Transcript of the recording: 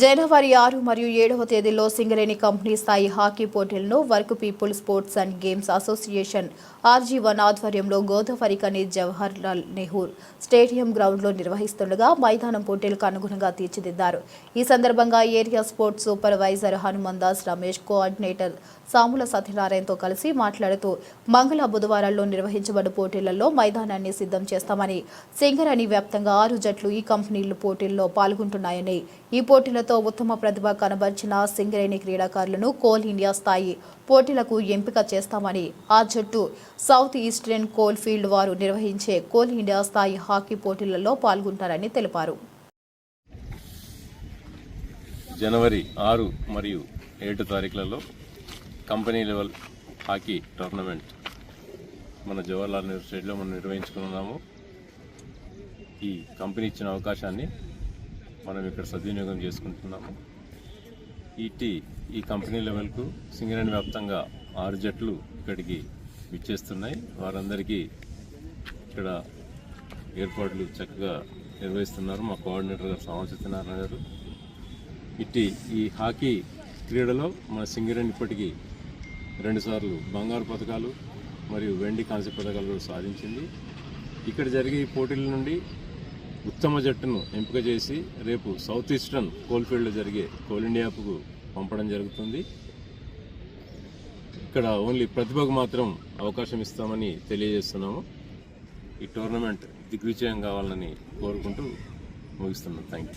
జనవరి ఆరు మరియు ఏడవ తేదీలో సింగరేణి కంపెనీ స్థాయి హాకీ పోటీలను work people sports and games association RG one ఆధ్వర్యంలో గోదావరి కని జవహర్ లాల్ నెహ్రూ స్టేడియం గ్రౌండ్లో నిర్వహిస్తుండగా మైదానం పోటీలకు అనుగుణంగా తీర్చిదిద్దారు. ఈ సందర్భంగా area sports supervisor Hanumandas Ramesh coordinator Samula సత్యనారాయణతో కలిసి మాట్లాడుతూ మంగళ బుధవారాల్లో నిర్వహించబడు పోటీలలో మైదానాన్ని సిద్ధం చేస్తామని సింగరేణి వ్యాప్తంగా ఆరు జట్లు ఈ కంపెనీలు పోటీల్లో పాల్గొంటున్నాయని ఈ పోటీలతో ఉత్తమ ప్రతిభ కనబర్చిన సింగరేణి క్రీడాకారులను కోల్ ఇండియా స్థాయి పోటీలకు ఎంపిక చేస్తామని ఆ జట్టు సౌత్ ఈస్టర్న్ కోల్ ఫీల్డ్ వారు నిర్వహించే కోల్ ఇండియా స్థాయి హాకీ పోటీలలో పాల్గొంటారని తెలిపారు. జనవరి ఆరు మరియు ఏడు తారీఖులలో కంపెనీ లెవెల్ హాకీ టోర్నమెంట్ మన జవహర్లాల్ నెహ్రూ స్టేడియంలో మనం నిర్వహించుకున్నాము ఈ కంపెనీ ఇచ్చిన అవకాశాన్ని మనం ఇక్కడ సద్వినియోగం చేసుకుంటున్నాము. ఈటీ ఈ కంపెనీ లెవెల్కు సింగరేణి వ్యాప్తంగా ఆరు జట్లు ఇక్కడికి విచ్చేస్తున్నాయి. వారందరికీ ఇక్కడ ఏర్పాట్లు చక్కగా నిర్వహిస్తున్నారు. మా కోఆర్డినేటర్ గారు సామ సత్యనారాయణ గారు. ఇట్టి ఈ హాకీ క్రీడలో మన సింగరేణి ఇప్పటికీ రెండుసార్లు బంగారు పథకాలు మరియు వెండి కాంస్య పథకాలు కూడా సాధించింది. ఇక్కడ జరిగే ఈ పోటీల నుండి ఉత్తమ జట్టును ఎంపిక చేసి రేపు సౌత్ ఈస్టర్న్ కోల్ఫీల్డ్లో జరిగే కోల్ ఇండియాకు పంపడం జరుగుతుంది. ఇక్కడ ఓన్లీ ప్రతిభకు మాత్రం అవకాశం ఇస్తామని తెలియజేస్తున్నాము. ఈ టోర్నమెంట్ దిగ్విజయం కావాలని కోరుకుంటూ ముగిస్తున్నాం థ్యాంక్ యూ